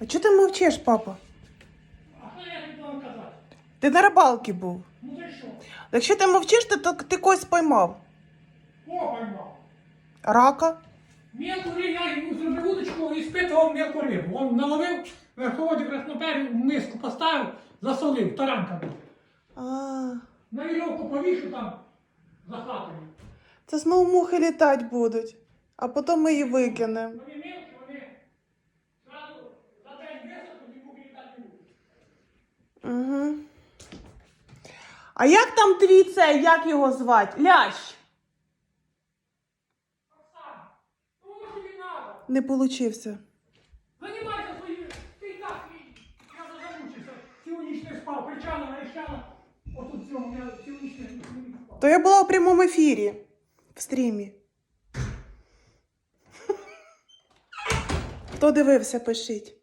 А чого ти мовчиш, папа? А що я тобі вам казати? Ти на рибалці був. Ну ти що? Якщо ти мовчиш, то, то ти когось поймав. Кого поймав? Рака. Мелку рибу, я йому зробив удочку і спитував мелку рибу. Він наловив, верховоді красноперів, в миску поставив, засолив, таранка був. А, На вірьовку повішу там за хатою. це знову мухи літати будуть, а потім ми її викинемо. Вони зразу за день висохнуть і муки літати не будуть. Угу. А як там твій цей, як його звати? Лящ? Не получився. Занимайся своїм. Ти і так, я вже замучився. Цілу ніч не спав, кричала, верещала. Отут в цьому, я цілу ніч не не спав. То я була у прямому ефірі в стрімі. Хто дивився, пишіть.